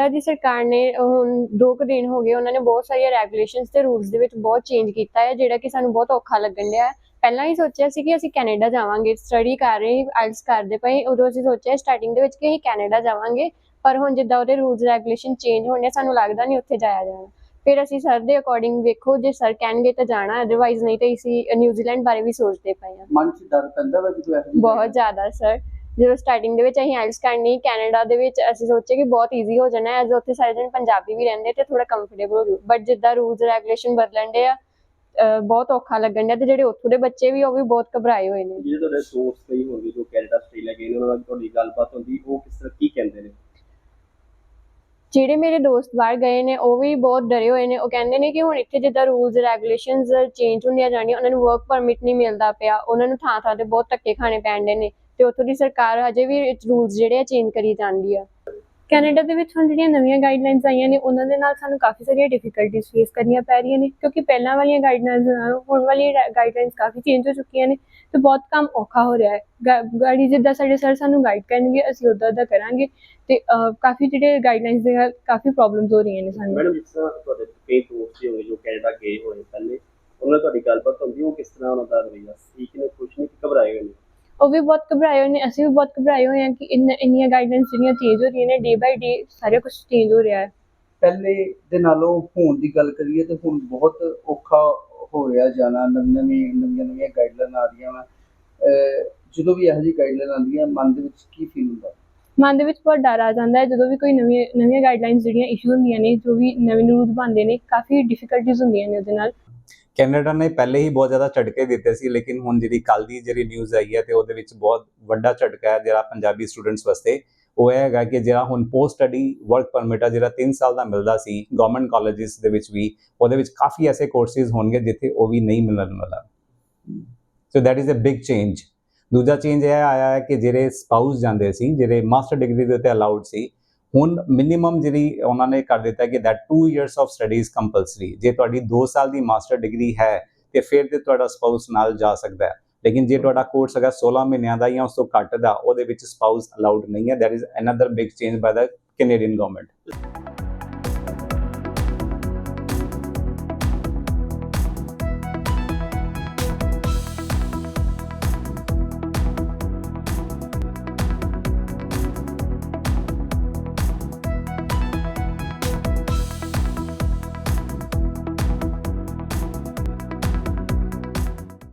Canada ਦੀ ਸਰਕਾਰ ਨੇ ਹੁਣ ਦੋ ਕੁ ਦਿਨ ਹੋ ਗਏ ਉਹਨਾਂ ਨੇ ਬਹੁਤ ਸਾਰੀਆਂ ਰੈਗੂਲੇਸ਼ਨਸ ਤੇ ਰੂਲਸ ਦੇ ਵਿੱਚ ਬਹੁਤ ਚੇਂਜ ਕੀਤਾ ਹੈ ਜਿਹੜਾ ਕਿ ਸਾਨੂੰ ਬਹੁਤ ਔਖਾ ਲੱਗਣ ਡਿਆ ਹੈ। ਪਹਿਲਾਂ ਹੀ ਸੋਚਿਆ ਸੀ ਕਿ ਅਸੀਂ ਕੈਨੇਡਾ ਜਾਵਾਂਗੇ ਸਟੱਡੀ ਕਰ ਰਹੇ ਆਇਲਸ ਕਰਦੇ ਪਏ ਉਦੋਂ ਅਸੀਂ ਸੋਚਿਆ ਸਟਾਰਟਿੰਗ ਦੇ ਵਿੱਚ ਕਿ ਅਸੀਂ ਕੈਨੇਡਾ ਜਾਵਾਂਗੇ ਪਰ ਹੁਣ ਜਿੱਦਾਂ ਉਹਦੇ ਰੂਲਸ ਰੈਗੂਲੇਸ਼ਨ ਚੇਂਜ ਹੋਣੇ ਸਾਨੂੰ ਲੱਗਦਾ ਨਹੀਂ ਉੱਥੇ ਜਾਇਆ ਜਾਣਾ। ਫਿਰ ਅਸੀਂ ਸਰ ਦੇ ਅਕੋਰਡਿੰਗ ਵੇਖੋ ਜੇ ਸਰ ਕਹਿਣਗੇ ਤਾਂ ਜਾਣਾ ਅਦਰਵਾਈਜ਼ ਨਹੀਂ ਤਾਂ ਅਸੀਂ ਨਿਊਜ਼ੀਲੈਂਡ ਬਾਰੇ ਵੀ ਸੋਚਦੇ ਪਏ ਹਾਂ। ਮਨ 'ਚ ਡਰ ਪੈਂਦਾ ਵਾ ਜਦੋਂ ਬਹੁਤ ਜ਼ਿਆਦਾ ਸਰ ਜਦੋਂ ਸਟਾਰਟਿੰਗ ਦੇ ਵਿੱਚ ਅਸੀਂ ਆਇਲਸ ਕਰਨੀ ਕੈਨੇਡਾ ਦੇ ਵਿੱਚ ਅਸੀਂ ਸੋਚਿਆ ਕਿ ਬਹੁਤ ਈਜ਼ੀ ਹੋ ਜਾਣਾ ਐਜ਼ ਉੱਥੇ ਸਾਰੇ ਜਣ ਪੰਜਾਬੀ ਵੀ ਰਹਿੰਦੇ ਤੇ ਥੋੜਾ ਕੰਫਰਟੇਬਲ ਹੋ ਜੂ ਬਟ ਜਿੱਦਾਂ ਰੂਲਸ ਰੈਗੂਲੇਸ਼ਨ ਬਦਲਣ ਦੇ ਆ ਬਹੁਤ ਔਖਾ ਲੱਗਣ ਡਿਆ ਤੇ ਜਿਹੜੇ ਉੱਥੋਂ ਦੇ ਬੱਚੇ ਵੀ ਉਹ ਵੀ ਬਹੁਤ ਘਬਰਾਏ ਹੋਏ ਨੇ। ਜਿਹੜੇ ਤੁਹਾਡੇ ਦੋਸਤ ਕਈ ਹੋਣਗੇ ਜੋ ਕੈਨੇਡਾ ਆਸਟ੍ਰੇਲੀਆ ਗਏ ਨੇ ਉਹਨਾਂ ਨਾਲ ਤੁਹਾਡੀ ਗੱਲਬਾਤ ਹੁੰਦੀ ਉਹ ਕਿਸ ਤਰ੍ਹਾਂ ਕੀ ਕਹਿੰਦੇ ਨੇ? ਜਿਹੜੇ ਮੇਰੇ ਦੋਸਤ ਬਾਹਰ ਗਏ ਨੇ ਉਹ ਵੀ ਬਹੁਤ ਡਰੇ ਹੋਏ ਨੇ। ਉਹ ਕਹਿੰਦੇ ਨੇ ਕਿ ਹੁਣ ਇੱਥੇ ਜਿੱਦਾਂ ਰੂਲਸ ਰੈਗੂਲੇਸ਼ਨਸ ਚੇਂਜ ਹੁੰਦੀਆਂ ਜਾਣੀਆਂ ਉਹਨਾਂ ਨੂੰ ਵਰਕ ਪਰਮਿਟ ਨਹੀਂ ਮਿਲਦਾ ਪਿਆ ਉਹਨਾਂ ਨੂੰ ਥਾਂ ਥਾਂ ਤੇ ਬਹੁਤ ਧੱਕੇ ਖਾਣੇ ਪੈਂਦੇ ਨੇ। ਤੇ ਉੱਥੋਂ ਦੀ ਸਰਕਾਰ ਹਜੇ ਵੀ ਰੂਲਸ ਜਿਹੜੇ ਆ ਚੇਂਜ ਕਰੀ ਜਾਂਦੀ ਆ। ਕੈਨੇਡਾ ਦੇ ਵਿੱਚ ਹੁਣ ਜਿਹੜੀਆਂ ਨਵੀਆਂ ਗਾਈਡਲਾਈਨਸ ਆਈਆਂ ਨੇ, ਉਹਨਾਂ ਦੇ ਨਾਲ ਸਾਨੂੰ ਕਾਫੀ ਸਾਰੀਆਂ ਡਿਫਿਕਲਟੀਜ਼ ਫੇਸ ਕਰਨੀਆਂ ਪੈ ਰਹੀਆਂ ਨੇ, ਕਿਉਂਕਿ ਪਹਿਲਾਂ ਵਾਲੀਆਂ ਗਾਈਡਲਾਈਨਸ ਨਾਲੋਂ ਹੁਣ ਵਾਲੀਆਂ ਗਾਈਡਲਾਈਨਸ ਕਾਫੀ ਚੇਂਜ ਹੋ ਚੁੱਕੀਆਂ ਨੇ ਤੇ ਬਹੁਤ ਕੰਮ ਔਖਾ ਹੋ ਰਿਹਾ ਹੈ। ਗਾੜੀ ਜਿੱਦਾਂ ਸਾਡੇ ਸਰ ਸਾਨੂੰ ਗਾਈਡ ਕਰਨਗੇ, ਅਸੀਂ ਉੱਦਾਂ ਦਾ ਕਰਾਂਗੇ ਤੇ ਕਾਫੀ ਜਿਹੜੇ ਗਾਈਡਲਾਈਨਸ ਦੇ ਨਾਲ ਕਾਫੀ ਪ੍ਰੋਬਲਮਸ ਹੋ ਰਹੀਆਂ ਨੇ ਸਾਨੂੰ। ਮੈਡਮ, ਜਿਸ ਤਰ੍ਹਾਂ ਤੁਹਾਡੇ ਕਈ ਦੋਸਤ ਹੋਣਗੇ ਜੋ ਕੈਨੇਡਾ ਗਏ ਹੋਏ ਪਹਿਲੇ, ਉਹਨਾਂ ਨਾਲ ਤੁਹਾਡੀ ਗੱਲਬਾਤ ਹੁੰਦੀ ਉਹ ਕਿਸ ਤਰ੍ਹਾਂ ਉਹਨਾਂ ਦਾ ਰਵੱਈਆ ਠੀਕ ਨੇ ਖੁਸ਼ ਨੇ ਘਬਰਾਏ ਹੋਏ ਉਹ ਵੀ ਬਹੁਤ ਘਬਰਾਏ ਹੋਏ ਨੇ ਅਸੀਂ ਵੀ ਬਹੁਤ ਘਬਰਾਏ ਹੋਏ ਹਾਂ ਕਿ ਇੰਨ- ਇੰਨੀਆਂ ਗਾਈਡਲਾਈਨਸ ਜਿਹੜੀਆਂ ਚੇਂਜ ਹੋ ਰਹੀਆਂ ਨੇ ਡੇ ਬਾਈ ਡੇ ਸਾਰਾ ਕੁਝ ਚੇਂਜ ਹੋ ਰਿਹਾ ਹੈ। ਪਹਿਲੇ ਦੇ ਨਾਲੋਂ ਹੋਣ ਦੀ ਗੱਲ ਕਰੀਏ ਤੇ ਹੁਣ ਬਹੁਤ ਔਖਾ ਹੋ ਰਿਹਾ ਜਾਣਾ ਨਵੀਂ ਨਵੀਂ ਨਵੀਆਂ ਨਵੀਆਂ ਗਾਈਡਲਾਈਨ ਆ ਰਹੀਆਂ ਵਾ। ਜਦੋਂ ਵੀ ਇਹੋ ਜਿਹੀ ਗਾਈਡਲਾਈਨ ਆਉਂਦੀਆਂ ਮਨ ਦੇ ਵਿੱਚ ਕੀ ਫੀਲ ਹੁੰਦਾ? ਮਨ ਦੇ ਵਿੱਚ ਬਹੁਤ ਡਰ ਆ ਜਾਂਦਾ ਹੈ ਜਦੋਂ ਵੀ ਕੋਈ ਨਵੀਆਂ ਨਵੀਆਂ ਗਾਈਡਲਾਈਨਸ ਜਿਹੜੀਆਂ ਇਸ਼ੂ ਹੁੰਦੀਆਂ ਨੇ ਜੋ ਵੀ ਨਵੇਂ ਰੂਲਸ ਬਣਦੇ ਨੇ ਕਾਫੀ ਡਿਫਿਕਲਟੀਜ਼ ਹੁੰਦੀਆਂ ਨੇ ਉਹਦੇ ਨਾਲ। ਕੈਨੇਡਾ ਨੇ ਪਹਿਲੇ ਹੀ ਬਹੁਤ ਜ਼ਿਆਦਾ ਝਟਕੇ ਦਿੱਤੇ ਸੀ, ਲੇਕਿਨ ਹੁਣ ਜਿਹੜੀ ਕੱਲ ਦੀ ਜਿਹੜੀ ਨਿਊਜ਼ ਆਈ ਹੈ ਤੇ ਉਹਦੇ ਵਿੱਚ ਬਹੁਤ ਵੱਡਾ ਝਟਕਾ ਹੈ ਜਿਹੜਾ ਪੰਜਾਬੀ ਸਟੂਡੈਂਟਸ ਵਾਸਤੇ। ਉਹ ਇਹ ਹੈਗਾ ਕਿ ਜਿਹੜਾ ਹੁਣ ਪੋਸਟ ਸਟੱਡੀ ਵਰਕ ਪਰਮਿਟ ਆ, ਜਿਹੜਾ 3 ਸਾਲ ਦਾ ਮਿਲਦਾ ਸੀ ਗਵਰਨਮੈਂਟ ਕਾਲਜਿਸ ਦੇ ਵਿੱਚ ਵੀ, ਉਹਦੇ ਵਿੱਚ ਕਾਫੀ ਐਸੇ ਕੋਰਸਿਸ ਹੋਣਗੇ ਜਿੱਥੇ ਉਹ ਵੀ ਨਹੀਂ ਮਿਲਣ ਵਾਲਾ। So that is a big change ਦੂਜਾ ਚੇਂਜ ਇਹ ਆਇਆ ਹੈ ਕਿ ਜਿਹੜੇ ਸਪਾਊਸ ਜਾਂਦੇ ਸੀ, ਜਿਹੜੇ ਮਾਸਟਰ ਡਿਗਰੀ ਦੇ ਉੱਤੇ ਅਲਾਉਡ ਸੀ ਹੁਣ ਮਿਨੀਮਮ ਜਿਹੜੀ ਉਹਨਾਂ ਨੇ ਕਰ ਦਿੱਤਾ ਕਿ that 2 years of studies compulsory ਜੇ ਤੁਹਾਡੀ 2 ਸਾਲ ਦੀ ਮਾਸਟਰ ਡਿਗਰੀ ਹੈ, ਤੇ ਫਿਰ ਤੇ ਤੁਹਾਡਾ ਸਪਾਊਸ ਨਾਲ ਜਾ ਸਕਦਾ ਹੈ। ਲੇਕਿਨ ਜੇ ਤੁਹਾਡਾ ਕੋਰਸ ਹੈਗਾ 16 ਮਹੀਨਿਆਂ ਦਾ ਜਾਂ ਉਸ ਤੋਂ ਘੱਟ ਦਾ, ਉਹਦੇ ਵਿੱਚ ਸਪਾਊਸ ਅਲਾਉਡ ਨਹੀਂ ਹੈ। That is another big change by the Canadian government